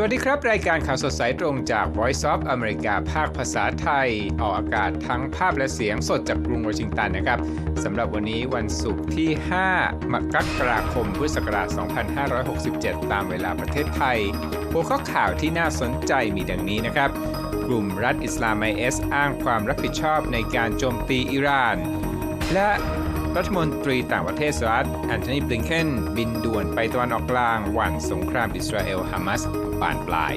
สวัสดีครับ รายการข่าวสดสายตรงจาก Voice of America ภาคภาษาไทย ออกอากาศทั้งภาพและเสียงสดจากกรุงวอชิงตันนะครับสำหรับวันนี้วันศุกร์ที่ 5 มกราคม พุทธศักราช 2567 ตามเวลาประเทศไทย หัวข้อข่าวที่น่าสนใจมีดังนี้นะครับ กลุ่มรัฐอิสลามไอเอสอ้างความรับผิดชอบในการโจมตีอิหร่าน และ รัฐมนตรีต่างประเทศสหรัฐแอนโทนีบลิงเคนบินด่วนไปตะวันออกกลางหวั่นสงครามอิสราเอลฮามาสบานปลาย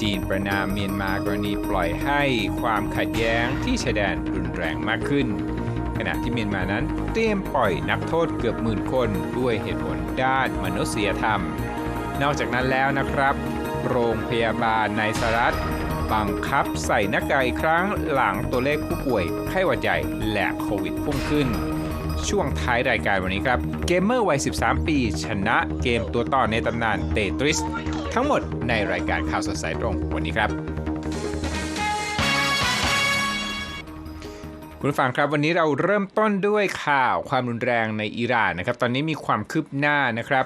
จีนประนามเมียนมากรณีปล่อยให้ความขัดแย้งที่ชายแดนรุนแรงมากขึ้น ขณะที่เมียนมานั้นเตรียมปล่อยนักโทษเกือบหมื่นคนด้วยเหตุผลด้านมนุษยธรรม นอกจากนั้นแล้วนะครับ โรงพยาบาลในสหรัฐบังคับใส่หน้ากากอีกครั้งหลังตัวเลขผู้ป่วยไข้หวัดใหญ่และโควิดพุ่งขึ้น ช่วงท้ายรายการวันนี้ครับ เกมเมอร์วัย 13 ปี ชนะเกมตัวต่อในตำนานเตทริส ทั้งหมดในรายการข่าวสดสายตรงวันนี้ครับคุณฟังครับวันนี้เราเริ่มต้นด้วยข่าวความรุนแรงในอิหร่านนะครับ ตอนนี้มีความคืบหน้านะครับ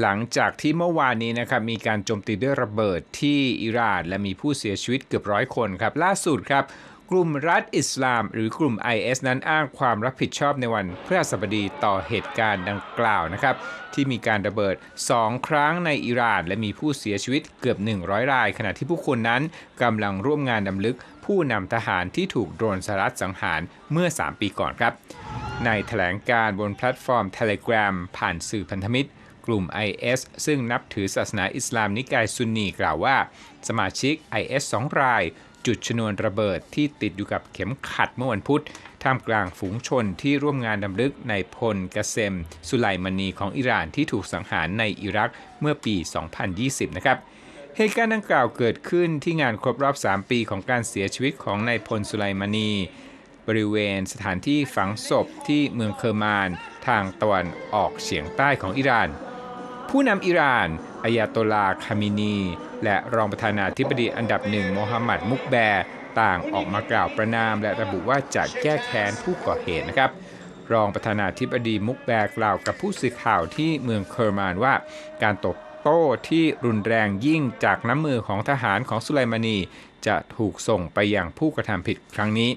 หลังจากที่เมื่อวานนี้นะครับมีการโจมตีด้วยระเบิดที่อิหร่าน และมีผู้เสียชีวิตเกือบร้อยคนครับ ล่าสุดครับ กลุ่มรัฐอิสลาม หรือกลุ่ม IS นั้นอ้างความรับผิดชอบในวันพฤหัสบดีต่อเหตุการณ์ดังกล่าวนะครับ ที่มีการระเบิด 2 ครั้งในอิหร่าน และมีผู้เสียชีวิตเกือบ 100 ราย ขณะที่ผู้คนนั้นกำลังร่วมงานดำลึก ผู้นำทหารที่ถูกโดรนสหรัฐสังหารเมื่อ 3 ปีก่อนครับ ในแถลงการบนแพลตฟอร์ม Telegram ผ่านสื่อพันธมิตรกลุ่ม IS ซึ่งนับถือศาสนาอิสลามนิกายซุนนีกล่าวว่า สมาชิก IS 2 ราย จุดชนวนระเบิดที่ติดอยู่กับเข็มขัดเมื่อวันพุธท่ามกลางฝูงชนที่ร่วมงานดำลึกในพลกเซม สุไลมานีของอิหร่านที่ถูกสังหารในอิรักเมื่อปี 2020 นะครับเหตุการณ์ดังกล่าวเกิดขึ้นที่งานครบรอบ 3 ปีของการเสียชีวิตของนายพลสุไลมานี บริเวณสถานที่ฝังศพที่เมืองเคอร์มาน ทางตะวันออกเฉียงใต้ของอิหร่าน ผู้นำอิหร่านอายาโตลาคามินี และรองประธานาธิบดีอันดับหนึ่งโมฮัมหมัดมุกแบร์ต่างออกมากล่าวประนาม และระบุว่าจะแก้แค้นผู้ก่อเหตุนะครับ รองประธานาธิบดีมุกแบร์กล่าวกับผู้สื่อข่าวที่เมืองเคอร์มานว่า การตบโต้ที่รุนแรงยิ่งจากน้ำมือของทหารของสุไลมานี จะถูกส่งไปยังผู้กระทำผิดครั้งนี้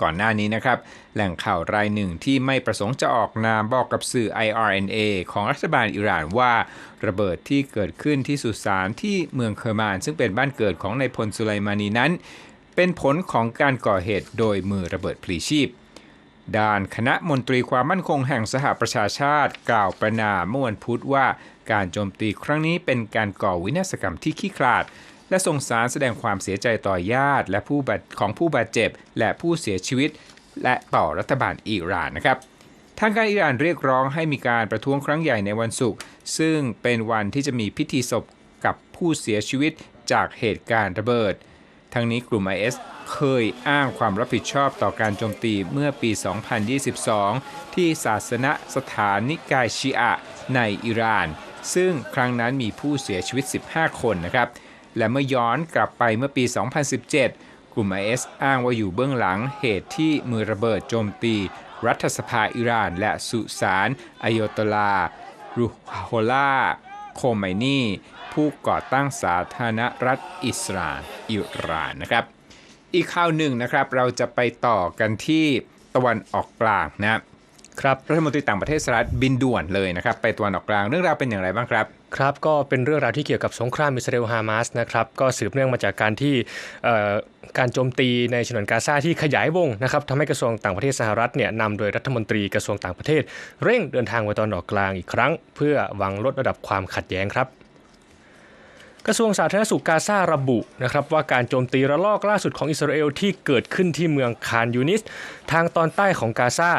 ก่อนหน้านี้นะครับ แหล่งข่าวรายหนึ่งที่ไม่ประสงค์จะออกนามบอกกับสื่อ IRNA ของรัฐบาลอิหร่านว่าระเบิดที่เกิดขึ้นที่สุสานที่เมืองเคอร์มาน ซึ่งเป็นบ้านเกิดของนายพลสุไลมานีนั้น เป็นผลของการก่อเหตุโดยมือระเบิดพลีชีพด้านคณะมนตรีความมั่นคงแห่งสหประชาชาติ กล่าวประนามเมื่อวันพุธว่า การโจมตีครั้งนี้เป็นการก่อวินาศกรรมที่ขี้ขลาด และส่งสารแสดงความเสียใจต่อญาติ และผู้บาดของผู้บาดเจ็บ และผู้เสียชีวิต และต่อรัฐบาลอิหร่านนะครับทางการอิหร่านเรียกร้องให้มีการประท้วงครั้งใหญ่ในวันศุกร์ซึ่งเป็นวันที่จะมีพิธีศพกับผู้เสียชีวิตจากเหตุการณ์ระเบิด ทั้งนี้กลุ่ม IS เคยอ้างความรับผิดชอบต่อการโจมตีเมื่อปี 2022 ที่ศาสนสถานนิกายชีอะในอิหร่าน ซึ่งครั้งนั้นมีผู้เสียชีวิต 15 คนนะครับ และเมื่อย้อนกลับไปเมื่อปี 2017 กลุ่ม IS อ้างว่าอยู่เบื้องหลังเหตุที่มือระเบิดโจมตี รัฐสภาอิหร่าน และสุสานอายตลารูโฮลาโคไมนีผู้ก่อตั้งสาธารณรัฐอิสราอิหร่านนะครับ อีกข่าวหนึ่งนะครับเราจะไปต่อกันที่ตะวันออกกลางนะ ครับรัฐมนตรีต่างประเทศสหรัฐบินด่วนเลยนะครับไปตะวันออกกลางเรื่องราวเป็นอย่างไรบ้างครับครับก็เป็นเรื่องราวที่เกี่ยวกับสงครามอิสราเอลฮามาสนะครับก็สืบเนื่องมาจากการที่การโจมตีในฉนวนกาซาที่ขยายวงนะครับทำให้กระทรวงต่างประเทศสหรัฐเนี่ยนำโดยรัฐมนตรีกระทรวงต่างประเทศ เร่งเดินทางไปตอนออกกลางอีกครั้ง เพื่อหวังลดระดับความขัดแย้งครับ กระทรวงสาธารณสุขกาซาระบุนะครับว่าการโจมตีระลอกล่าสุดของอิสราเอลที่เกิดขึ้นที่เมืองคานยูนิส ทางตอนใต้ของกาซา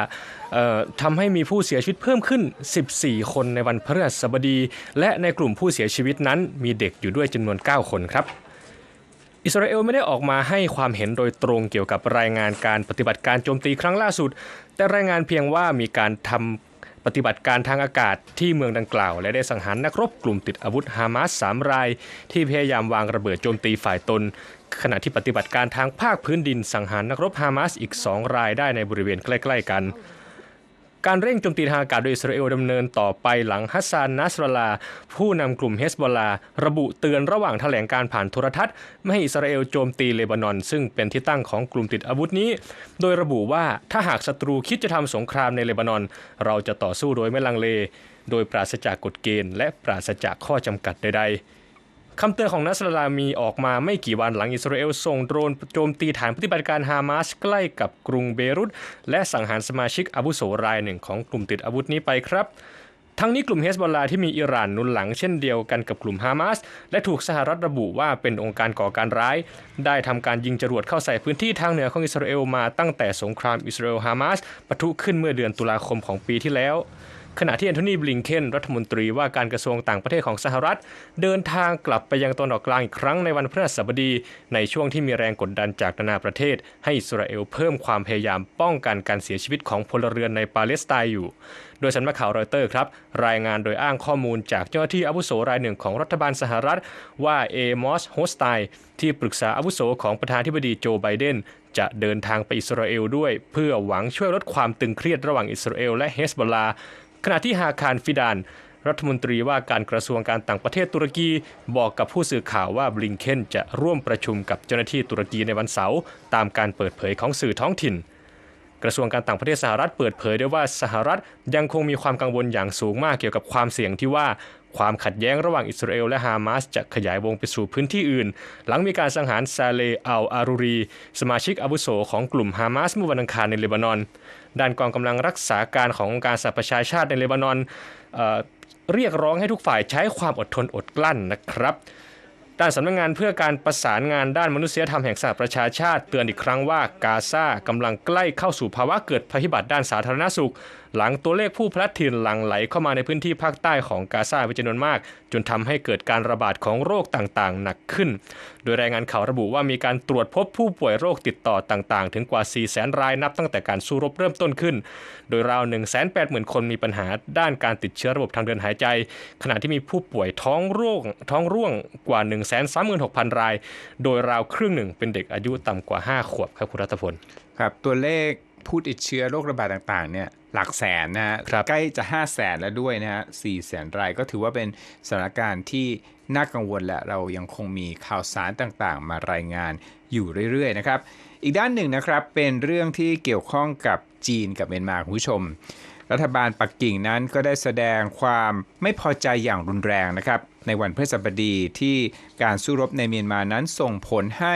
ทำให้มีผู้เสียชีวิตเพิ่มขึ้น 14 คนในวันพฤหัสบดี และในกลุ่มผู้เสียชีวิตนั้นมีเด็กอยู่ด้วยจำนวน 9 คนครับอิสราเอลไม่ได้ออกมาให้ความเห็นโดยตรงเกี่ยวกับรายงานการปฏิบัติการโจมตีครั้งล่าสุด แต่รายงานเพียงว่ามีการทำ ปฏิบัติการทางอากาศที่เมืองดังกล่าว และได้สังหารนักรบกลุ่มติดอาวุธฮามาสสามราย ที่พยายามวางระเบิดโจมตีฝ่ายตน ขณะที่ปฏิบัติการทางภาคพื้นดินสังหารนักรบฮามาสอีก 2 รายได้ในบริเวณใกล้ ๆ กัน การเร่งโจมตีทางอากาศโดยอิสราเอลดำเนินต่อไปหลังฮัสซานนัสรลา ผู้นำกลุ่มเฮสบอลลา ระบุเตือนระหว่างแถลงการผ่านโทรทัศน์ ไม่ให้อิสราเอลโจมตีเลบานอน ซึ่งเป็นที่ตั้งของกลุ่มติดอาวุธนี้ โดยระบุว่าถ้าหากศัตรูคิดจะทำสงครามในเลบานอน เราจะต่อสู้โดยไม่ลังเล โดยปราศจากกฎเกณฑ์และปราศจากข้อจำกัดใดๆ คำเตือนของนัสลามีออกมาไม่กี่วันหลังอิสราเอลส่งโดรนโจมตีฐานปฏิบัติการฮามาสใกล้กับกรุงเบรุตและสังหารสมาชิกอาวุโสรายหนึ่งของกลุ่มติดอาวุธนี้ไปครับ ทั้งนี้กลุ่มเฮสบอลลาที่มีอิหร่านนุนหลังเช่นเดียวกันกับกลุ่มฮามาสและถูกสหรัฐระบุว่าเป็นองค์การก่อการร้าย ได้ทำการยิงจรวดเข้าใส่พื้นที่ทางเหนือของอิสราเอลมาตั้งแต่สงครามอิสราเอลฮามาสปะทุขึ้นเมื่อเดือนตุลาคมของปีที่แล้ว ขณะที่แอนโทนีบลิงเคนรัฐมนตรีว่าการกระทรวงต่างประเทศของสหรัฐ เดินทางกลับไปยังตะวันออกกลางอีกครั้งในวันพฤหัสบดี ในช่วงที่มีแรงกดดันจากนานาประเทศ ให้อิสราเอลเพิ่มความพยายามป้องกันการเสียชีวิตของพลเรือนในปาเลสไตน์อยู่ โดยสำนักข่าวรอยเตอร์ครับ รายงานโดยอ้างข้อมูลจากเจ้าหน้าที่อาวุโสรายหนึ่งของรัฐบาลสหรัฐ ว่าเอมอสโฮสไตน์ที่ปรึกษาอาวุโสของประธานาธิบดีโจไบเดนจะเดินทางไปอิสราเอลด้วย เพื่อหวังช่วยลดความตึงเครียดระหว่างอิสราเอลและเฮสบอลลา ขณะที่ฮาคารฟิดานรัฐมนตรีว่าการกระทรวงการต่างประเทศตุรกีบอกกับผู้สื่อข่าวว่าบลิงเคนจะร่วมประชุมกับเจ้าหน้าที่ตุรกีในวันเสาร์ตามการเปิดเผยของสื่อท้องถิ่น กระทรวงการต่างประเทศสหรัฐเปิดเผยด้วยว่าสหรัฐยังคงมีความกังวลอย่างสูงมากเกี่ยวกับความเสี่ยงที่ว่า ความขัดแย้งระหว่างอิสราเอลและฮามาสจะขยายวงไปสู่พื้นที่อื่น หลังมีการสังหารซาเลอัลอารูรี สมาชิกอาวุโสของกลุ่มฮามาสเมื่อวันอังคารในเลบานอน ด้านกองกำลังรักษาการขององค์การสหประชาชาติในเลบานอนเออเรียกร้องให้ทุกฝ่ายใช้ความอดทนอดกลั้นนะครับด้านสำนักงงานเพื่อการประสานงานด้านมนุษยธรรมแห่งสหประชาชาติเตือนอีกครั้งว่ากาซากำลังใกล้เข้าสู่ภาวะเกิดภัยพิบัติด้านสาธารณสุข หลังตัวเลขผู้พลัดถิ่นหลั่งไหลเข้ามาในพื้นที่ภาคใต้ของกาซาเป็นจำนวนมาก จนทำให้เกิดการระบาดของโรคต่างๆ หนักขึ้น โดยรายงานข่าวระบุว่ามีการตรวจพบผู้ป่วยโรคติดต่อต่างๆ ถึงกว่า4 0 0 0 0 0 รายนับตั้งแต่การสู้รบเริ่มต้นขึ้น โดยราว180,000 คนมีปัญหาด้านการติดเชื้อระบบทางเดินหายใจ ขณะที่มีผู้ป่วยท้องร่วงท้องร่วงกว่า 136,000 ราย โดยราวครึ่งหนึ่งเป็นเด็กอายุต่ำกว่า 5 ขวบครับคุณรัตพลครับตัวเลข ผู้ติดเชื้อโรคระบาดต่างๆเนี่ยหลักแสนนะฮะครับใกล้จะ5 0 0แสนแล้วด้วยนะฮะสี่แสนรายก็ถือว่าเป็นสถานการณ์ที่น่ากังวลและเรายังคงมีข่าวสารต่างๆ มารายงานอยู่เรื่อยๆนะครับ อีกด้านหนึ่งนะครับเป็นเรื่องที่เกี่ยวข้องกับจีนกับเมียนมาคุณผู้ชม รัฐบาลปักกิ่งนั้นก็ได้แสดงความไม่พอใจอย่างรุนแรงนะครับ ในวันพฤหัสบดีที่การสู้รบในเมียนมานั้นส่งผลให้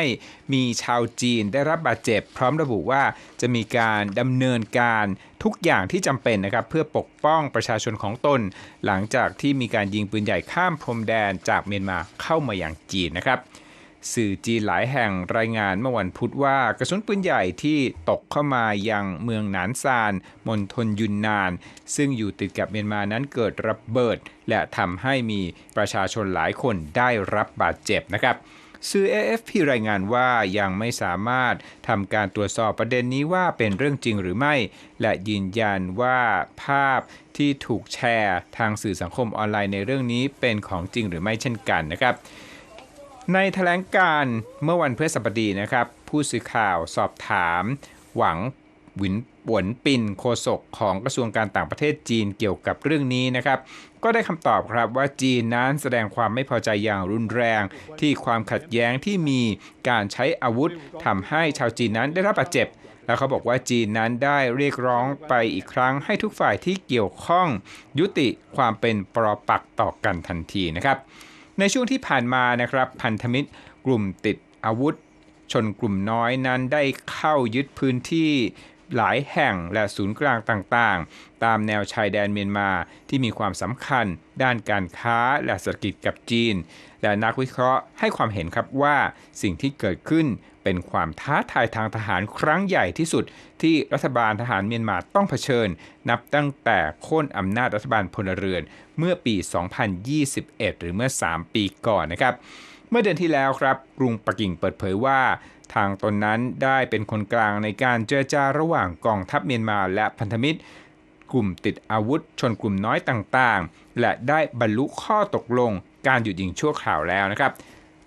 มีชาวจีนได้รับบาดเจ็บ พร้อมระบุว่าจะมีการดำเนินการทุกอย่างที่จำเป็นนะครับเพื่อปกป้องประชาชนของตน หลังจากที่มีการยิงปืนใหญ่ข้ามพรมแดนจากเมียนมาเข้ามาอย่างจีนนะครับ สื่อจีนหลายแห่งรายงานเมื่อวันพุธว่ากระสุนปืนใหญ่ที่ตกเข้ามายังเมืองหนานซานมณฑลยุนนาน ซึ่งอยู่ติดกับเมียนมานั้นเกิดระเบิด และทำให้มีประชาชนหลายคนได้รับบาดเจ็บนะครับสื่อ AFP รายงานว่ายังไม่สามารถทำการตรวจสอบประเด็นนี้ว่าเป็นเรื่องจริงหรือไม่ และยืนยันว่าภาพที่ถูกแชร์ทางสื่อสังคมออนไลน์ในเรื่องนี้เป็นของจริงหรือไม่เช่นกันนะครับ ในแถลงการเมื่อวันพฤหัสบดีนะครับ ผู้สื่อข่าวสอบถามหวังหวินหวนปินโฆษกของกระทรวงการต่างประเทศจีนเกี่ยวกับเรื่องนี้นะครับ ก็ได้คำตอบครับว่าจีนนั้นแสดงความไม่พอใจอย่างรุนแรง ที่ความขัดแย้งที่มีการใช้อาวุธทำให้ชาวจีนนั้นได้รับบาดเจ็บ แล้วเขาบอกว่าจีนนั้นได้เรียกร้องไปอีกครั้งให้ทุกฝ่ายที่เกี่ยวข้อง ยุติความเป็นปรปักต่อกันทันทีนะครับ ในช่วงที่ผ่านมานะครับพันธมิตรกลุ่มติดอาวุธ ชนกลุ่มน้อยนั้นได้เข้ายึดพื้นที่หลายแห่งและศูนย์กลางต่างๆ ตามแนวชายแดนเมียนมาที่มีความสำคัญ ด้านการค้าและเศรษฐกิจกับจีน และนักวิเคราะห์ให้ความเห็นครับว่าสิ่งที่เกิดขึ้น เป็นความท้าทายทางทหารครั้งใหญ่ที่สุด ที่รัฐบาลทหารเมียนมาต้องเผชิญ นับตั้งแต่โค่นอำนาจรัฐบาลพลเรือน เมื่อปี 2021 หรือเมื่อ 3 ปีก่อนนะครับ เมื่อเดือนที่แล้วครับกรุงปักกิ่งเปิดเผยว่า ทางตนนั้นได้เป็นคนกลางในการเจรจาระหว่างกองทัพเมียนมาและพันธมิตรกลุ่มติดอาวุธชนกลุ่มน้อยต่างๆ และได้บรรลุข้อตกลงการหยุดยิงชั่วคราวแล้วนะครับ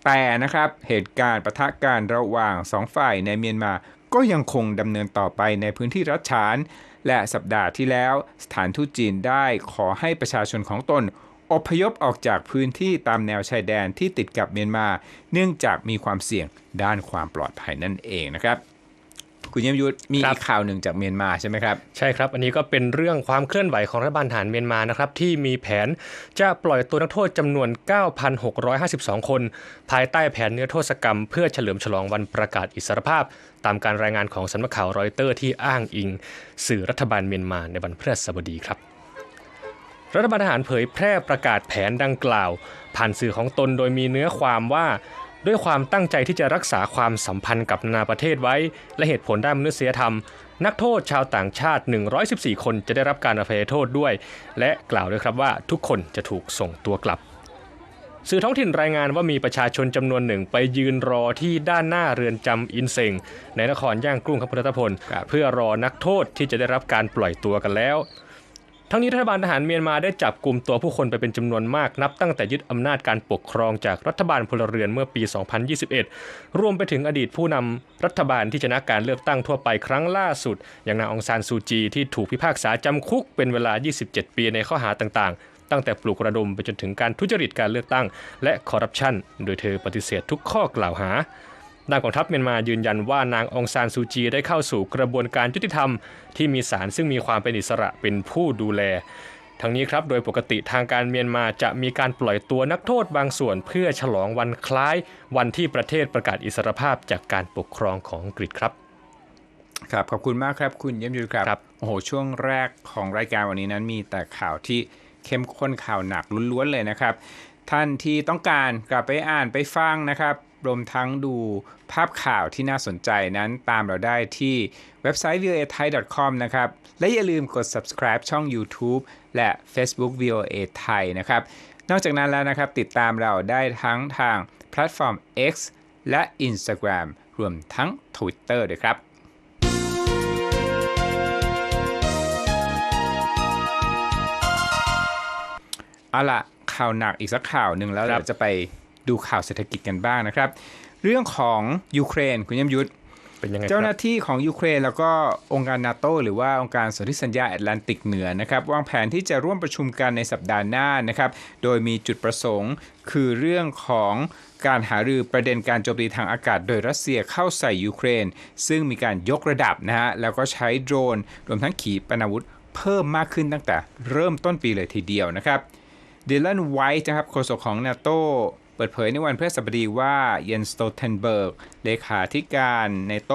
แต่นะครับเหตุการณ์ปะทะการระหว่างสองฝ่ายในเมียนมาก็ยังคงดำเนินต่อไปในพื้นที่รัฐฉาน และสัปดาห์ที่แล้วสถานทูตจีนได้ขอให้ประชาชนของตนอพยพออกจากพื้นที่ตามแนวชายแดนที่ติดกับเมียนมา เนื่องจากมีความเสี่ยงด้านความปลอดภัยนั่นเองนะครับ คุณเยี่ยมยุทธมีครับอีกข่าวหนึ่งจากเมียนมาใช่ไหมครับ ใช่ครับ อันนี้ก็เป็นเรื่องความเคลื่อนไหวของรัฐบาลฐานเมียนมานะครับที่มีแผนจะปล่อยตัวนักโทษจำนวน 9,652 คน ภายใต้แผนนิรโทษกรรม เพื่อเฉลิมฉลองวันประกาศอิสรภาพ ตามการรายงานของสำนักข่าวรอยเตอร์ที่อ้างอิง สื่อรัฐบาลเมียนมาในวันพฤหัสบดีครับรัฐบาลทหารเผยแพร่ประกาศแผนดังกล่าว ผ่านสื่อของตนโดยมีเนื้อความว่า ด้วยความตั้งใจที่จะรักษาความสัมพันธ์กับนานาประเทศไว้ และเหตุผลด้านมนุษยธรรม นักโทษชาวต่างชาติ 114 คนจะได้รับการอภัยโทษด้วย และกล่าวด้วยครับว่าทุกคนจะถูกส่งตัวกลับสื่อท้องถิ่นรายงานว่ามีประชาชนจำนวนหนึ่งไปยืนรอที่ด้านหน้าเรือนจำอินเซงในนครย่างกุ้งครับพุทธพลครับเพื่อรอนักโทษที่จะได้รับการปล่อยตัวกันแล้ว ทั้งนี้รัฐบาลทหารเมียนมาได้จับกลุ่มตัวผู้คนไปเป็นจำนวนมากนับตั้งแต่ยึดอำนาจการปกครองจากรัฐบาลพลเรือนเมื่อปี 2021 รวมไปถึงอดีตผู้นำรัฐบาลที่ชนะการเลือกตั้งทั่วไปครั้งล่าสุด อย่างนางองซานซูจีที่ถูกพิพากษาจำคุกเป็นเวลา 27 ปีในข้อหาต่างๆ ตั้งแต่ปลุกระดมไปจนถึงการทุจริตการเลือกตั้ง และคอร์รัปชันโดยเธอปฏิเสธทุกข้อกล่าวหา ด้านกองทัพเมียนมายืนยันว่านางองซานซูจีได้เข้าสู่กระบวนการยุติธรรม ที่มีศาลซึ่งมีความเป็นอิสระเป็นผู้ดูแลทั้งนี้ครับโดยปกติทางการเมียนมาจะมีการปล่อยตัวนักโทษบางส่วน เพื่อฉลองวันคล้ายวันที่ประเทศประกาศอิสรภาพจากการปกครองของอังกฤษครับ ครับขอบคุณมากครับ คุณเยี่ยมยุทธครับครับโอ้โหช่วงแรกของรายการวันนี้นั้นมีแต่ข่าวที่เข้มข้นข่าวหนักล้วนๆเลยนะครับ ท่านที่ต้องการกลับไปอ่านไปฟังนะครับ รวมทั้งดูภาพข่าวที่น่าสนใจนั้นตามเราได้ที่เว็บไซต์ voa thai com นะครับ และอย่าลืมกด subscribe ช่อง YouTube และ Facebook voa thai นะครับ นอกจากนั้นแล้วนะครับ ติดตามเราได้ทั้งทางแพลตฟอร์ม X และ Instagram รวมทั้ง Twitter ด้วยครับเอาละข่าวหนักอีกสักข่าวหนึ่งแล้วครับเราจะไป ดูข่าวเศรษฐกิจกันบ้างนะครับ เรื่องของยูเครนคุณยมยุทธเป็นยังไงคเจ้าหรัน้าบที่ของยูเครนแล้วก็องค์การนาโตหรือว่าองค์การสนธิสัญญาแอตแลนติกเหนือนะครับวางแผนที่จะร่วมประชุมกันในสัปดาห์หน้านะครับโดยมีจุดประสงค์คือเรื่องของการหารือประเด็นการโจมตีทางอากาศโดยรัสเซียเข้าใส่ยูเครน ซึ่งมีการยกระดับนะฮะแล้วก็ใช้โดรน รวมทั้งขีปนาวุธเพิ่มมากขึ้นตั้งแต่เริ่มต้นปีเลยทีเดียวนะครับดิลันไวท์นะครับโฆษกของนาโต เปิดเผยในวันพฤหัสบดีว่าเยนสโตเทนเบิร์กเลขาธิการในโต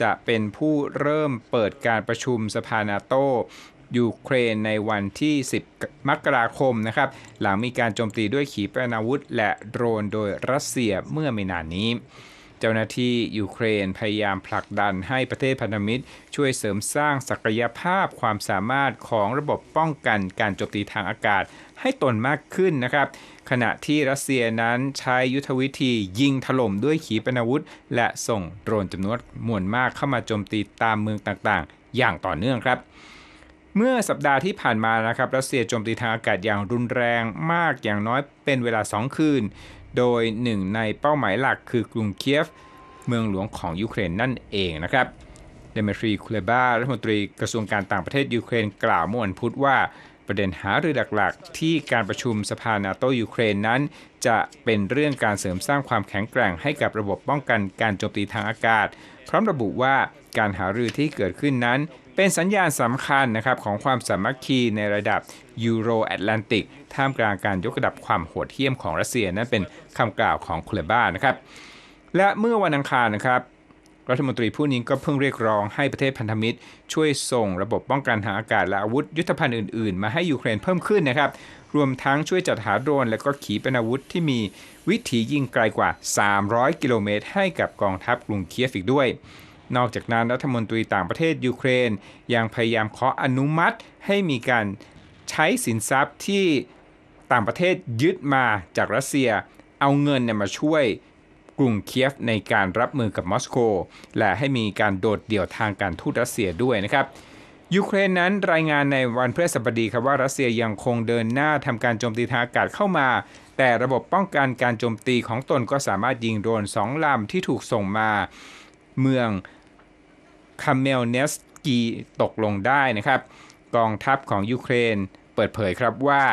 จะเป็นผู้เริ่มเปิดการประชุมสภานาโตยูเครนในวันที่ 10 มกราคมนะครับ หลังมีการโจมตีด้วยขีปนาวุธ และโดรนโดยรัสเซียเมื่อไม่นานนี้ เจ้าหน้าที่ยูเครนพยายามผลักดันให้ประเทศพันธมิตร ช่วยเสริมสร้างศักยภาพความสามารถของระบบป้องกันการโจมตีทางอากาศให้ตนมากขึ้นนะครับ ขณะที่รัสเซียนั้นใช้ยุทธวิธียิงถล่มด้วยขีปนาวุธ และส่งโดรนจำนวนมวลมากเข้ามาโจมตีตามเมืองต่างๆ อย่างต่อเนื่องครับเมื่อสัปดาห์ที่ผ่านมานะครับรัสเซียโจมตีทางอากาศอย่างรุนแรงมากอย่างน้อยเป็นเวลา 2 คืน โดยหนึ่งในเป้าหมายหลักคือกรุงเคียฟ เมืองหลวงของยูเครนนั่นเองนะครับเดมิทรีคูเลบารัฐมนตรีกระทรวงการต่างประเทศยูเครนกล่าวเมื่อวันพุธว่า ประเด็นหารือหลักๆ ที่การประชุมสภานาโตยูเครนนั้น จะเป็นเรื่องการเสริมสร้างความแข็งแกร่งให้กับระบบป้องกันการโจมตีทางอากาศ พร้อมระบุว่าการหารือที่เกิดขึ้นนั้น เป็นสัญญาณสำคัญนะครับของความสามัคคีในระดับยูโรแอตแลนติกท่ามกลางการยกระดับความโหดเหี้ยมของรัสเซียนั่นเป็นคำกล่าวของคูเลบ้านะครับและเมื่อวันอังคารนะครับ รัฐมนตรีผู้นี้ก็เพิ่งเรียกร้องให้ประเทศพันธมิตร ช่วยส่งระบบป้องกันทางอากาศและอาวุธยุทธภัณฑ์อื่นๆ มาให้ยูเครนเพิ่มขึ้นนะครับ รวมทั้งช่วยจัดหาโดรน และก็ขีปนาวุธที่มีวิถียิงไกลกว่า 300 กิโลเมตร ให้กับกองทัพกรุงเคียฟอีกด้วยนอกจากนั้นรัฐมนตรีต่างประเทศยูเครน ยังพยายามขออนุมัติให้มีการใช้สินทรัพย์ที่ต่างประเทศยึดมาจากรัสเซีย เอาเงินเนี่ยมาช่วย กรุงเคียฟในการรับมือกับมอสโก และให้มีการโดดเดี่ยวทางการทูตรัสเซียด้วยนะครับยูเครนนั้นรายงานในวันพฤหัสบดีครับว่ารัสเซียยังคงเดินหน้าทำการโจมตีทางอากาศเข้ามา แต่ระบบป้องกันการโจมตีของตนก็สามารถยิงโดรนสองลำที่ถูกส่งมาเมืองคาเมลเนสกีตกลงได้นะครับ กองทัพของยูเครนเปิดเผยครับว่า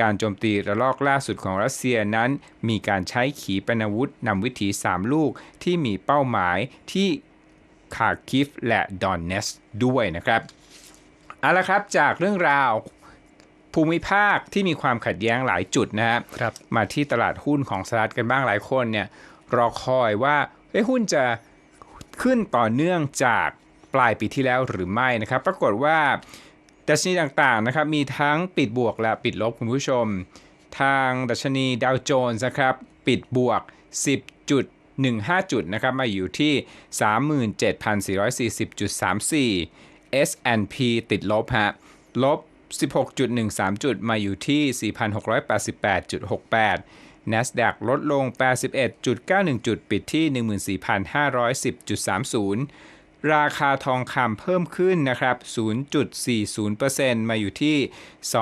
การโจมตีระลอกล่าสุดของรัสเซียนั้น มีการใช้ขีปนาวุธนำวิถี 3 ลูกที่มีเป้าหมายที่คาร์คิฟและดอนเนสด้วยนะครับ เอาละครับจากเรื่องราวภูมิภาคที่มีความขัดแย้งหลายจุดนะครับครับมาที่ตลาดหุ้นของสหรัฐกันบ้างหลายคนเนี่ยรอคอยว่าเอ้ยหุ้นจะขึ้นต่อเนื่องจากปลายปีที่แล้วหรือไม่นะครับ ปรากฏว่า ดัชนีต่างๆนะครับมีทั้งปิดบวกและปิดลบคุณผู้ชม ทางดัชนีดาวโจนส์นะครับปิดบวก 10.15 จุดนะครับมาอยู่ที่ 37,440.34 S&P ติดลบฮะลบ 16.13 จุดมาอยู่ที่ 4,688.68 NASDAQ ลดลง 81.91 จุด ปิดที่ 14,510.30 ราคาทองคำเพิ่มขึ้นนะครับ 0.40%มาอยู่ที่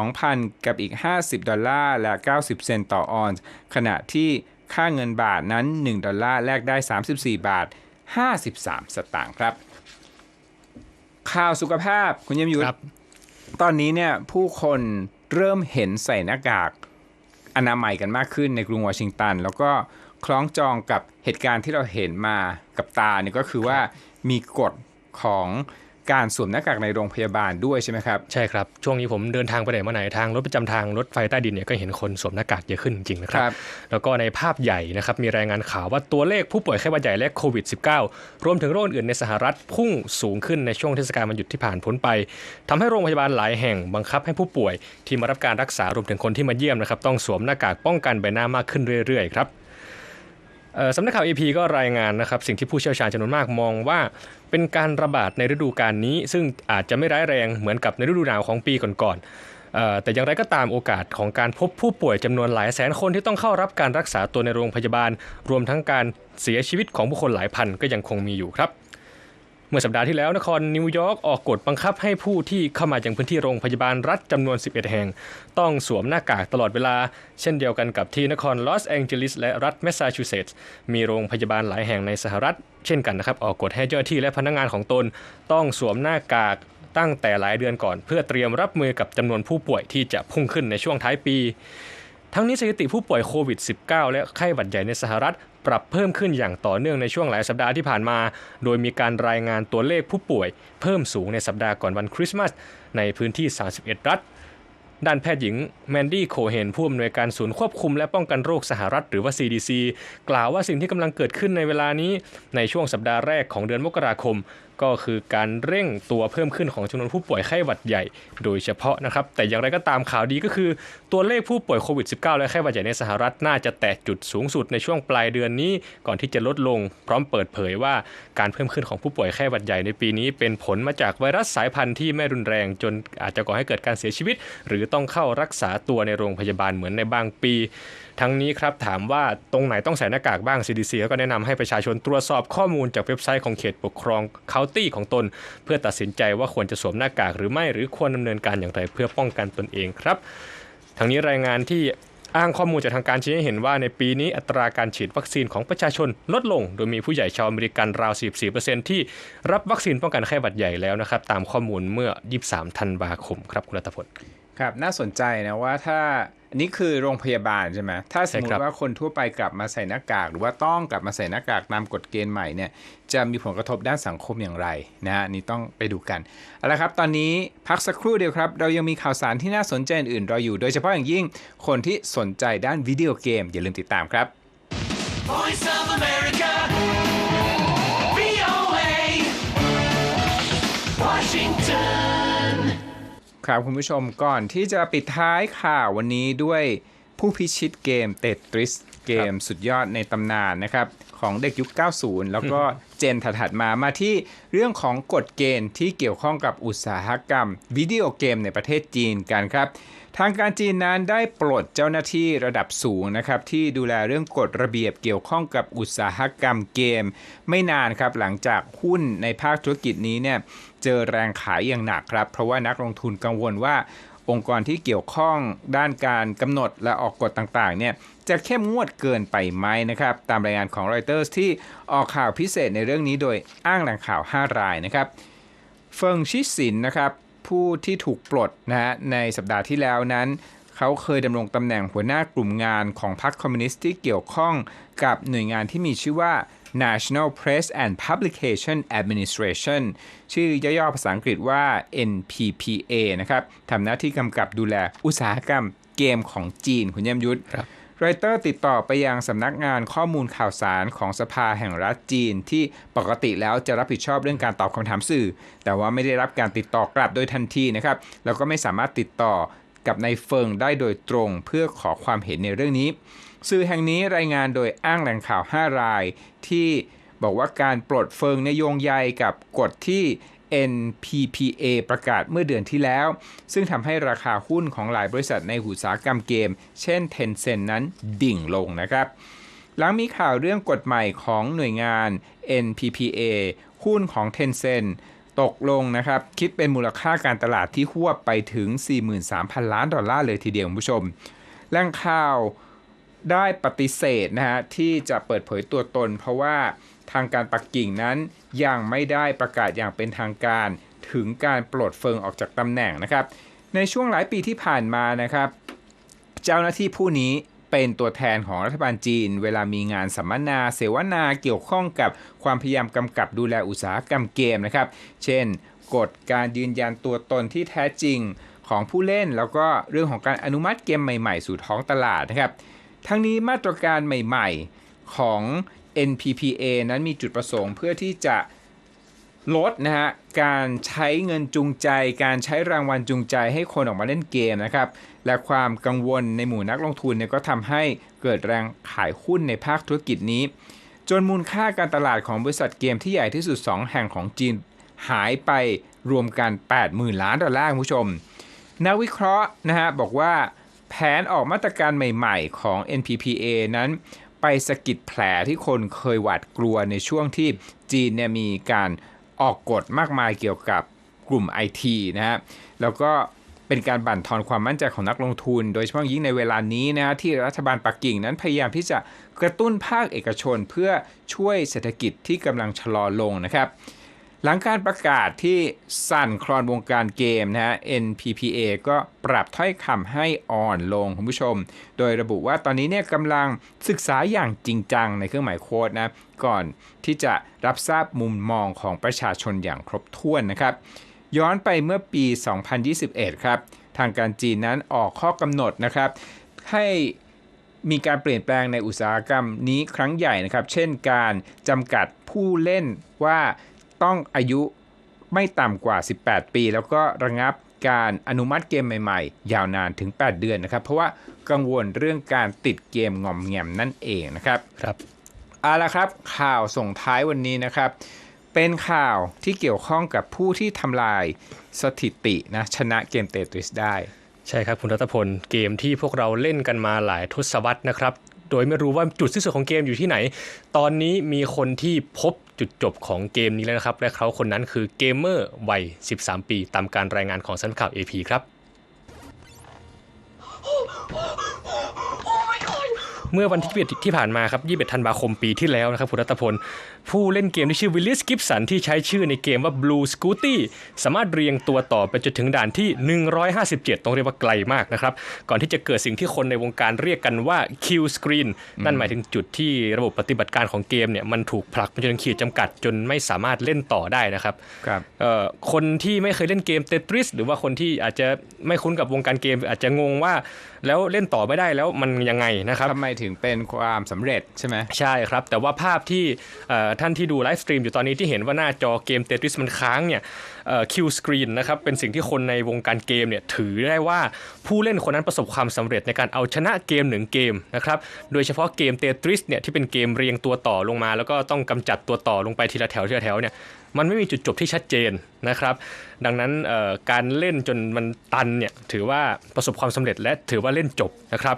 2,000 กับอีก 50 ดอลลาร์ และ 90 เซนต์ต่อออนซ์ ขณะที่ค่าเงินบาทนั้น 1 ดอลลาร์แลกได้ 34 บาท 53 สตางค์ครับ ข่าวสุขภาพคุณยมยุทธครับตอนนี้เนี่ยผู้คนเริ่มเห็นใส่หน้ากากอนามัยกันมากขึ้นในกรุงวอชิงตัน แล้วก็คล้องจองกับเหตุการณ์ที่เราเห็นมากับตาเนี่ยก็คือว่า มีกฎของการสวมหน้ากากในโรงพยาบาลด้วยใช่ไหมครับ ใช่ครับ ช่วงนี้ผมเดินทางไปไหนมาไหนทางรถประจำทางรถไฟใต้ดินเนี่ยก็เห็นคนสวมหน้ากากเยอะขึ้นจริงๆนะครับครับแล้วก็ในภาพใหญ่นะครับมีรายงานข่าวว่าตัวเลขผู้ป่วยไข้หวัดใหญ่และโควิด -19 รวมถึงโรคอื่นในสหรัฐพุ่งสูงขึ้นในช่วงเทศกาลวันหยุดที่ผ่านพ้นไปทำให้โรงพยาบาลหลายแห่งบังคับให้ผู้ป่วยที่มารับการรักษารวมถึงคนที่มาเยี่ยมนะครับต้องสวมหน้ากากป้องกันใบหน้ามากขึ้นเรื่อยๆครับเอ่อ สำนักข่าว AP ก็รายงานนะครับสิ่งที่ผู้เชี่ยวชาญจำนวนมากมองว่า เป็นการระบาดในฤดูกาลนี้ ซึ่งอาจจะไม่ร้ายแรงเหมือนกับในฤดูหนาวของปีก่อนๆแต่อย่างไรก็ตามโอกาสของการพบผู้ป่วยจำนวนหลายแสนคนที่ต้องเข้ารับการรักษาตัวในโรงพยาบาล รวมทั้งการเสียชีวิตของผู้คนหลายพันก็ยังคงมีอยู่ครับ เมื่อสัปดาห์ที่แล้วนครนิวยอร์กออกกฎบังคับให้ผู้ที่เข้ามายังพื้นที่โรงพยาบาลรัฐจำนวน 11 แห่ง ต้องสวมหน้ากากตลอดเวลา เช่นเดียวกันกับที่นครลอสแองเจลิสและรัฐแมสซาชูเซตส์มีโรงพยาบาลหลายแห่งในสหรัฐ เช่นกันนะครับ ออกกฎให้เจ้าหน้าที่และพนักงานของตน ต้องสวมหน้ากากตั้งแต่หลายเดือนก่อน เพื่อเตรียมรับมือกับจำนวนผู้ป่วยที่จะพุ่งขึ้นในช่วงท้ายปี ทั้งนี้สถิติผู้ป่วยโควิด -19 และไข้หวัดใหญ่ในสหรัฐปรับเพิ่มขึ้นอย่างต่อเนื่องในช่วงหลายสัปดาห์ที่ผ่านมา โดยมีการรายงานตัวเลขผู้ป่วย เพิ่มสูงในสัปดาห์ก่อนวันคริสต์มาสในพื้นที่ 31 รัฐ ด้านแพทย์หญิงแมนดี้โคเฮนผู้อำนวยการศูนย์ควบคุมและป้องกันโรคสหรัฐหรือว่า CDC กล่าวว่าสิ่งที่กำลังเกิดขึ้นในเวลานี้ในช่วงสัปดาห์แรกของเดือนมกราคม ก็คือการเร่งตัวเพิ่มขึ้นของจำนวนผู้ป่วยไข้หวัดใหญ่ โดยเฉพาะนะครับ แต่อย่างไรก็ตามข่าวดีก็คือ ตัวเลขผู้ป่วยโควิด -19 และไข้หวัดใหญ่ในสหรัฐน่าจะแตะจุดสูงสุดในช่วงปลายเดือนนี้ก่อนที่จะลดลง พร้อมเปิดเผยว่าการเพิ่มขึ้นของผู้ป่วยไข้หวัดใหญ่ในปีนี้ เป็นผลมาจากไวรัสสายพันธุ์ที่ไม่รุนแรง จนอาจจะก่อให้เกิดการเสียชีวิต หรือต้องเข้ารักษาตัวในโรงพยาบาลเหมือนในบางปี ทั้งนี้ครับถามว่าตรงไหนต้องใส่หน้ากากบ้าง CDC ก็แนะนำให้ประชาชนตรวจสอบข้อมูลจากเว็บไซต์ของเขตปกครองเคาน์ตี้ของตน เพื่อตัดสินใจว่าควรจะสวมหน้ากากหรือไม่หรือควรดำเนินการอย่างไรเพื่อป้องกันตนเองครับทั้งนี้รายงานที่อ้างข้อมูลจากทางการชี้ให้เห็นว่าในปีนี้อัตราการฉีดวัคซีนของประชาชนลดลง โดยมีผู้ใหญ่ชาวอเมริกันราว 44%ที่รับวัคซีนป้องกันไข้หวัดใหญ่แล้วนะครับ ตามข้อมูลเมื่อ 23 ธันวาคมครับคุณรัตพล ครับน่าสนใจนะว่าถ้าอันนี้คือโรงพยาบาลใช่ไหมถ้าสมมใช่ครัติบว่าคนทั่วไปกลับมาใส่หน้ากาก หรือว่าต้องกลับมาใส่หน้ากากตามกฎเกณฑ์ใหม่เนี่ยจะมีผลกระทบด้านสังคมอย่างไรนะฮะอันนี้ต้องไปดูกันเอาละครับตอนนี้พักสักครู่เดียวครับ เรายังมีข่าวสารที่น่าสนใจอื่นๆรออยู่ โดยเฉพาะอย่างยิ่งคนที่สนใจด้านวิดีโอเกมอย่าลืมติดตามครับ Voice of America. ครับคุณผู้ชมก่อนที่จะปิดท้ายข่าววันนี้ด้วยผู้พิชิตเกมเตตริสเกมสุดยอดในตำนานนะครับ ของเด็กยุค 90 แล้วก็เจนถัดๆมามาที่เรื่องของกฎเกณฑ์ที่เกี่ยวข้องกับอุตสาหกรรม วิดีโอเกมในประเทศจีนกันครับ ทางการจีนนั้นได้ปลดเจ้าหน้าที่ระดับสูงนะครับที่ดูแลเรื่องกฎระเบียบเกี่ยวข้องกับอุตสาหกรรมเกม ไม่นานครับหลังจากหุ้นในภาคธุรกิจนี้เนี่ยเจอแรงขายอย่างหนักครับ เพราะว่านักลงทุนกังวลว่าองค์กรที่เกี่ยวข้องด้านการกำหนดและออกกฎต่างๆเนี่ยจะเข้มงวดเกินไปไหมนะครับ ตามรายงานของ Reuters ที่ออกข่าวพิเศษในเรื่องนี้โดยอ้างแหล่งข่าว 5 รายนะครับ เฟิงชิสินนะครับ ผู้ที่ถูกปลดนะฮะในสัปดาห์ที่แล้วนั้น เขาเคยดำรงตำแหน่งหัวหน้ากลุ่มงานของพรรคคอมมิวนิสต์ที่เกี่ยวข้องกับหน่วยงานที่มีชื่อว่า National Press and Publication Administration ชื่อย่อๆภาษาอังกฤษว่า NPPA นะครับทำหน้าที่กำกับดูแลอุตสาหกรรมเกมของจีนคุณเยี่ยมยุทธ รับรอยเตอร์ติดต่อไปยังสำนักงานข้อมูลข่าวสารของสภาแห่งรัฐจีน ที่ปกติแล้วจะรับผิดชอบเรื่องการตอบคำถามสื่อ แต่ว่าไม่ได้รับการติดต่อกลับโดยทันทีนะครับแล้วก็ไม่สามารถติดต่อกับนายเฟิงได้โดยตรงเพื่อขอความเห็นในเรื่องนี้ สื่อแห่งนี้รายงานโดยอ้างแหล่งข่าว 5 รายที่บอกว่าการปลดเฟิงในโยงใยกับกฎที่ NPPA ประกาศเมื่อเดือนที่แล้ว ซึ่งทำให้ราคาหุ้นของหลายบริษัทในอุตสาหกรรมเกม เช่น Tencent นั้นดิ่งลงนะครับ หลังมีข่าวเรื่องกฎใหม่ของหน่วยงาน NPPA หุ้นของ Tencent ตกลงนะครับ คิดเป็นมูลค่าการตลาดที่หวบไปถึง 43,000 ล้านดอลลาร์เลยทีเดียวคุณผู้ชมแหล่งข่าวได้ปฏิเสธนะฮะที่จะเปิดเผยตัวตน เพราะว่า ทางการปักกิ่งนั้นยังไม่ได้ประกาศอย่างเป็นทางการถึงการปลดเฟิงออกจากตำแหน่งนะครับ ในช่วงหลายปีที่ผ่านมานะครับ เจ้าหน้าที่ผู้นี้เป็นตัวแทนของรัฐบาลจีน เวลามีงานสัมมนา เสวนาเกี่ยวข้องกับความพยายามกำกับดูแลอุตสาหกรรมเกมนะครับ เช่น กฎการยืนยันตัวตนที่แท้จริงของผู้เล่น แล้วก็เรื่องของการอนุมัติเกมใหม่ๆ สู่ท้องตลาดนะครับ ทั้งนี้มาตรการใหม่ ๆ ของ NPPA นั้นมีจุดประสงค์เพื่อที่จะลดนะฮะการใช้เงินจูงใจ การใช้รางวัลจูงใจให้คนออกมาเล่นเกมนะครับ และความกังวลในหมู่นักลงทุนเนี่ยก็ทำให้เกิดแรงขายหุ้นในภาคธุรกิจนี้ จนมูลค่าการตลาดของบริษัทเกมที่ใหญ่ที่สุด 2 แห่งของจีนหายไปรวมกัน 80,000 ล้านดอลลาร์คุณผู้ชม นักวิเคราะห์นะฮะบอกว่าแผนออกมาตรการใหม่ ๆ ของ NPPA นั้น ไปสะกิดแผลที่คนเคยหวาดกลัวในช่วงที่จีนเนี่ยมีการออกกฎมากมายเกี่ยวกับกลุ่ม IT นะฮะแล้วก็เป็นการบั่นทอนความมั่นใจของนักลงทุน โดยเฉพาะยิ่งในเวลานี้นะฮะที่รัฐบาลปักกิ่งนั้นพยายามที่จะกระตุ้นภาคเอกชนเพื่อช่วยเศรษฐกิจที่กำลังชะลอลงนะครับ หลังการประกาศที่สั่นคลอนวงการเกมนะฮะ NPPA ก็ปรับถ้อยคำให้อ่อนลงคุณผู้ชม โดยระบุว่าตอนนี้เนี่ยกำลังศึกษาอย่างจริงจังในเครื่องหมายโค้ดนะก่อนที่จะรับทราบมุมมองของประชาชนอย่างครบถ้วนนะครับ ย้อนไปเมื่อปี 2021 ครับ ทางการจีนนั้นออกข้อกำหนดนะครับ ให้มีการเปลี่ยนแปลงในอุตสาหกรรมนี้ครั้งใหญ่นะครับ เช่นการจำกัดผู้เล่นว่า ต้องอายุไม่ต่ำกว่า 18 ปี แล้วก็ระงับการอนุมัติเกมใหม่ๆ ยาวนานถึง 8 เดือนนะครับ เพราะว่ากังวลเรื่องการติดเกมงอมแงมนั่นเองนะครับครับเอาละครับ ข่าวส่งท้ายวันนี้นะครับ เป็นข่าวที่เกี่ยวข้องกับผู้ที่ทำลายสถิตินะชนะเกมเตทริสได้ ใช่ครับคุณรัตพล เกมที่พวกเราเล่นกันมาหลายทศวรรษนะครับ โดยไม่รู้ว่าจุดสิ้นสุดของเกมอยู่ที่ไหน ตอนนี้มีคนที่พบจุดจบของเกมนี้แล้วนะครับ และเขาคนนั้นคือเกมเมอร์วัย 13 ปี ตามการรายงานของสันข่าว AP ครับ เมื่อวันที่21ที่ผ่านมาครับ 21 ธันวาคมปีที่แล้วนะครับคุณรัตพล ผู้เล่นเกมที่ชื่อวิลเลียสกิฟสันที่ใช้ชื่อในเกมว่า Blue Scooty สามารถเรียงตัวต่อไปจนถึงด่านที่ 157 ต้องเรียกว่าไกลมากนะครับ ก่อนที่จะเกิดสิ่งที่คนในวงการเรียกกันว่า Kill Screen นั่นหมายถึงจุดที่ระบบปฏิบัติการของเกมเนี่ยมันถูกผลักไปจนถึงขีดจำกัดจนไม่สามารถเล่นต่อได้นะครับครับเอ่อคนที่ไม่เคยเล่นเกมเตทริสหรือว่าคนที่อาจจะไม่คุ้นกับวงการเกม อาจจะงงว่าแล้วเล่นต่อไม่ได้แล้วมันยังไงนะครับทำไมถึงเป็นความสำเร็จใช่ไหมใช่ครับ แต่ว่าภาพที่ท่านที่ดูไลฟ์สตรีมอยู่ตอนนี้ที่เห็นว่าหน้าจอเกมเตทริสมันค้างเนี่ยคิวสกรีนนะครับเป็นสิ่งที่คนในวงการเกมเนี่ยถือได้ว่าผู้เล่นคนนั้นประสบความสำเร็จในการเอาชนะเกมหนึ่งเกมนะครับโดยเฉพาะเกมเตทริสเนี่ยที่เป็นเกมเรียงตัวต่อลงมา แล้วก็ต้องกำจัดตัวต่อลงไปทีละแถวทีละแถวเนี่ยมันไม่มีจุดจบที่ชัดเจนนะครับ ดังนั้นการเล่นจนมันตันเนี่ยถือว่าประสบความสำเร็จและถือว่าเล่นจบนะครับ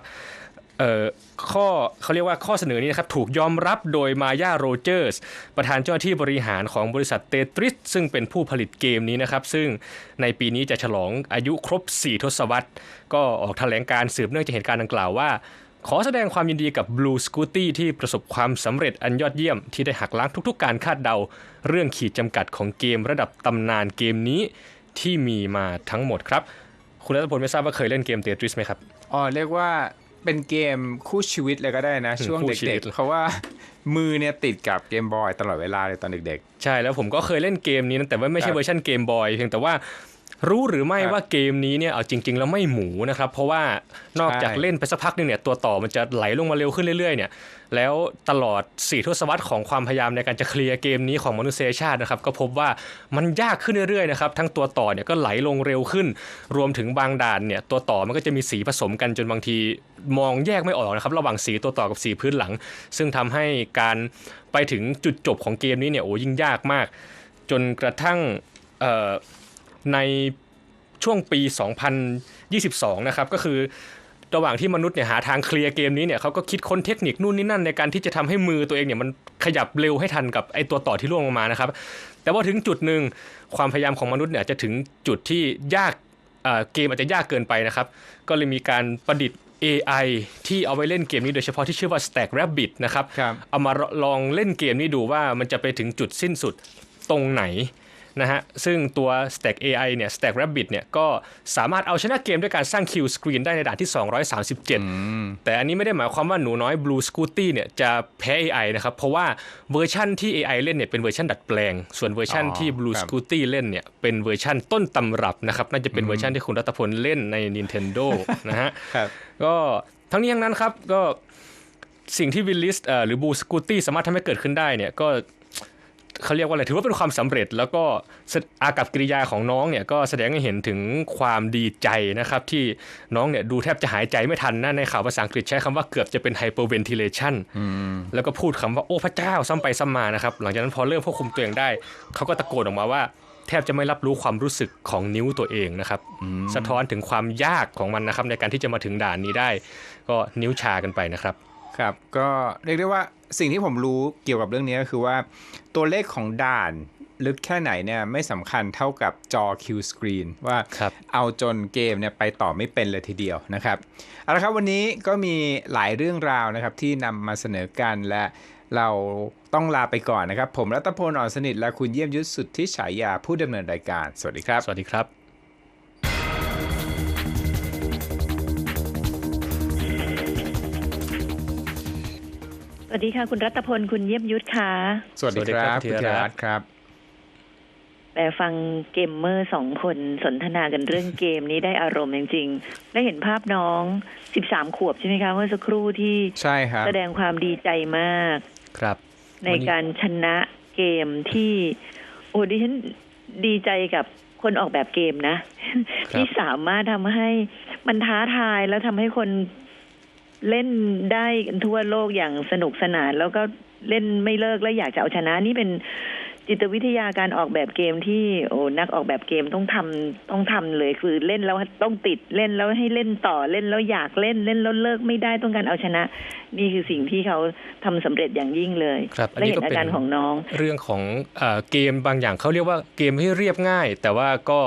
ข้อเขาเรียกว่าข้อเสนอนี้นะครับถูกยอมรับโดยมายาโรเจอร์สประธานเจ้าหน้าที่บริหารของบริษัทเตทริสซึ่งเป็นผู้ผลิตเกมนี้นะครับ ซึ่งในปีนี้จะฉลองอายุครบ 4 ทศวรรษ ก็ออกแถลงการสืบเนื่องจากเหตุการณ์ดังกล่าวว่า ขอแสดงความยินดีกับ Blue Scooty ที่ประสบความสำเร็จอันยอดเยี่ยม ที่ได้หักล้างทุกๆ การคาดเดา เรื่องขีดจำกัดของเกมระดับตำนานเกมนี้ที่มีมาทั้งหมดครับ คุณรัตพลไม่ทราบว่าเคยเล่นเกมเตทริสไหมครับอ๋อเรียกว่า เป็นเกมคู่ชีวิตเลยก็ได้นะ ช่วงคู่ชีวิเด็ตกๆเพราะว่ามือเนี่ยติดกับเกมบอยตลอดเวลาเลยตอนเด็กใช่แล้วผมก็เคยเล่นเกมนี้นะแต่ว่าไม่คใช่รับเวอร์ชันเกมบอยเพียงแต่ว่า รู้หรือไม่ครับว่าเกมนี้เนี่ยเอาจริง ๆ แล้วไม่หมูนะครับ เพราะว่านอกจากใช่เล่นไปสักพักหนึงเนี่ยตัวต่อมันจะไหลลงมาเร็วขึ้นเรื่อยๆเนี่ยแล้วตลอด4ทศวรรษของความพยายามในการจะเคลียร์เกมนี้ของมนุษยชาตินะครับก็พบว่ามันยากขึ้นเรื่อยๆนะครับทั้งตัวต่อเนี่ยก็ไหลลงเร็วขึ้น รวมถึงบางด่านเนี่ยตัวต่อมันก็จะมีสีผสมกันจนบางทีมองแยกไม่ออกนะครับระหว่างสีตัวต่อกับสีพื้นหลัง ซึ่งทำให้การไปถึงจุดจบของเกมนี้เนี่ยโอ้ยิ่งยากมาก จนกระทั่งเอ่อ ในช่วงปี 2022 นะครับ ก็คือระหว่างที่มนุษย์เนี่ยหาทางเคลียร์เกมนี้เนี่ยเขาก็คิดค้นเทคนิคนู่นนี่นั่นในการที่จะทำให้มือตัวเองเนี่ยมันขยับเร็วให้ทันกับไอตัวต่อที่ล่วงลงมานะครับ แต่ว่าถึงจุดหนึ่งความพยายามของมนุษย์เนี่ยจะถึงจุดที่ยากเอ่อเกมอาจจะยากเกินไปนะครับ ก็เลยมีการประดิษฐ์ AI ที่เอาไว้เล่นเกมนี้โดยเฉพาะที่ชื่อว่า Stack Rabbit นะครับครับเอามาลองเล่นเกมนี้ดูว่ามันจะไปถึงจุดสิ้นสุดตรงไหน นะฮะซึ่งตัว Stack AI เนี่ย Stack Rabbit เนี่ยก็สามารถเอาชนะเกมด้วยการสร้างคิวสกรีนได้ในด่านที่ 237 แต่อันนี้ไม่ได้หมายความว่าหนูน้อย Blue Scooty เนี่ยจะแพ้ AI นะครับเพราะว่าเวอร์ชั่นที่ AI เล่นเนี่ยเป็นเวอร์ชันดัดแปลง ส่วนเวอร์ชันที่ Blue ครับ Scooty เล่นเนี่ยเป็นเวอร์ชันต้นตำรับนะครับน่าจะเป็นเวอร์ชันที่คุณรัตพลเล่นใน Nintendo นะฮะๆครับก็ทั้งนี้ทั้งนั้นครับก็สิ่งที่วิลลิสหรือบูสกูตี้สามารถทำให้เกิดขึ้นได้เนี่ยก็ เขาเรียกว่าอะไรถือว่าเป็นความสำเร็จ แล้วก็แสอากับกิริยาของน้องเนี่ยก็แสดงให้เห็นถึงความดีใจนะครับ ที่น้องเนี่ยดูแทบจะหายใจไม่ทันนะในข่าวภาษาอังกฤษใช้คำว่าเกือบจะเป็น hyperventilation แล้วก็พูดคำว่าโอ้พระเจ้าซ้ำไปซ้ำมานะครับหลังจากนั้นพอเริ่มควบคุมตัวเองได้ เขาก็ตะโกนออกมาว่าแทบจะไม่รับรู้ความรู้สึกของนิ้วตัวเองนะครับ สะท้อนถึงความยากของมันนะครับในการที่จะมาถึงด่านนี้ได้ ก็นิ้วชากันไปนะครับ ครับก็เรียกได้ว่าสิ่งที่ผมรู้เกี่ยวกับเรื่องนี้ก็คือว่าตัวเลขของด่านลึกแค่ไหนเนี่ยไม่สำคัญเท่ากับจอ Q screen ว่าครับเอาจนเกมเนี่ยไปต่อไม่เป็นเลยทีเดียวนะครับเอาละครับวันนี้ก็มีหลายเรื่องราวนะครับที่นำมาเสนอกันและเราต้องลาไปก่อนนะครับ ผมรัตพลอ่อนสนิทและคุณเยี่ยมยุทธสุดที่ฉายาผู้ดำเนินรายการ สวัสดีครับ สวัสดีครับ วัสดีค่ะคุณรัตพลคุณเยี่ยมยุทธค่ะ สวัสดีครับสวัสดีคุณครับธีรรัตน์ครับแต่ฟังเกมเมอร์สองคนสนทนากันเรื่องเกมนี้ได้อารมณ์จริงๆ ได้เห็นภาพน้องสิบสามขวบใช่ไหมคะเมื่อสักครู่ที่ใช่ครับแสดงความดีใจมากครับ ในการชนะเกมที่ โอ้ดิฉันดีใจกับคนออกแบบเกมนะ ที่สามารถทำให้มันท้าทายแล้วทำให้คน เล่นได้กันทั่วโลกอย่างสนุกสนาน แล้วก็เล่นไม่เลิกและอยากจะเอาชนะนี่เป็นจิตวิทยาการออกแบบเกมที่โอ้นักออกแบบเกมต้องทำต้องทำเลยคือเล่นแล้วต้องติดเล่นแล้วให้เล่นต่อเล่นแล้วอยากเล่นเล่นแล้วเลิกไม่ได้ต้องการเอาชนะ นี่คือสิ่งที่เขาทำสำเร็จอย่างยิ่งเลยครับอันและนี้เห็ก็นอาเป็นการของน้อง เรื่องของเออเกมบางอย่างเขาเรียกว่าเกมที่เรียบง่าย แต่ว่าก็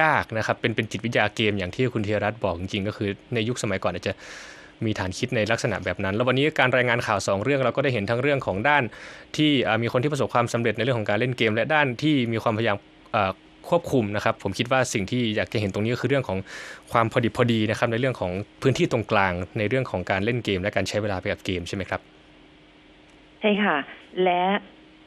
ยากนะครับเป็นเป็นจิตวิทยาเกมอย่างที่คุณธีรรัตน์บอกจริงๆก็คือในยุคสมัยก่อนอาจจะ มีฐานคิดในลักษณะแบบนั้น แล้ววันนี้การรายงานข่าวสองเรื่องเราก็ได้เห็นทั้งเรื่องของด้าน ที่มีคนที่ประสบความสำเร็จในเรื่องของการเล่นเกม และด้านที่มีความพยายามควบคุมนะครับผมคิดว่าสิ่งที่อยากจะเห็นตรงนี้ก็คือเรื่องของความพอดิบพอดีนะครับในเรื่องของพื้นที่ตรงกลางในเรื่องของการเล่นเกม และการใช้เวลาไปกับเกมใช่ไหมครับใช่ค่ะ และ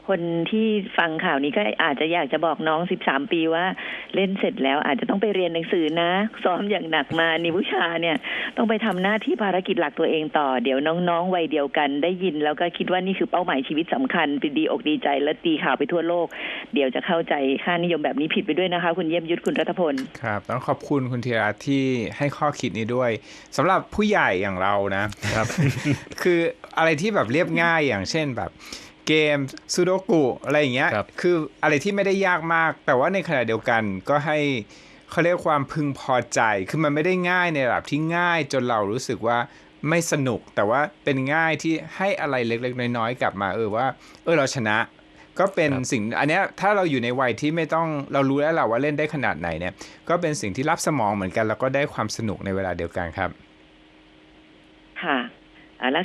คนที่ฟังข่าวนี้ก็อาจจะอยากจะบอกน้อง 13 ปีว่า เล่นเสร็จแล้วอาจจะต้องไปเรียนหนังสือนะ ซ้อมอย่างหนักมานิวุชาเนี่ย ต้องไปทำหน้าที่ภารกิจหลักตัวเองต่อ เดี๋ยวน้องๆวัยเดียวกันได้ยิน แล้วก็คิดว่านี่คือเป้าหมายชีวิตสำคัญเป็นดีอกดีใจและตีข่าวไปทั่วโลก เดี๋ยวจะเข้าใจค่านิยมแบบนี้ผิดไปด้วยนะคะ คุณเยี่ยมยุทธคุณรัตพลครับต้องขอบคุณคุณธีรรัตน์ที่ให้ข้อคิดนี้ด้วยสำหรับผู้ใหญ่อย่างเรานะครับ คืออะไรที่แบบเรียบง่ายอย่างเช่นแบบ เกมซูโดกุอะไรอย่างเงี้ยครับคืออะไรที่ไม่ได้ยากมาก แต่ว่าในขณะเดียวกันก็ให้เขาเรียกความพึงพอใจ คือมันไม่ได้ง่ายในระดับที่ง่ายจนเรารู้สึกว่าไม่สนุก แต่ว่าเป็นง่ายที่ให้อะไรเล็กๆ น้อยๆ กลับมาเออว่า เออเราชนะก็เป็นครับสิ่งอันเนี้ยถ้าเราอยู่ในวัยที่ไม่ต้องเรารู้แล้วแหละว่าเล่นได้ขนาดไหนเนี่ยก็เป็นสิ่งที่รับสมองเหมือนกัน แล้วก็ได้ความสนุกในเวลาเดียวกันครับ ค่ะ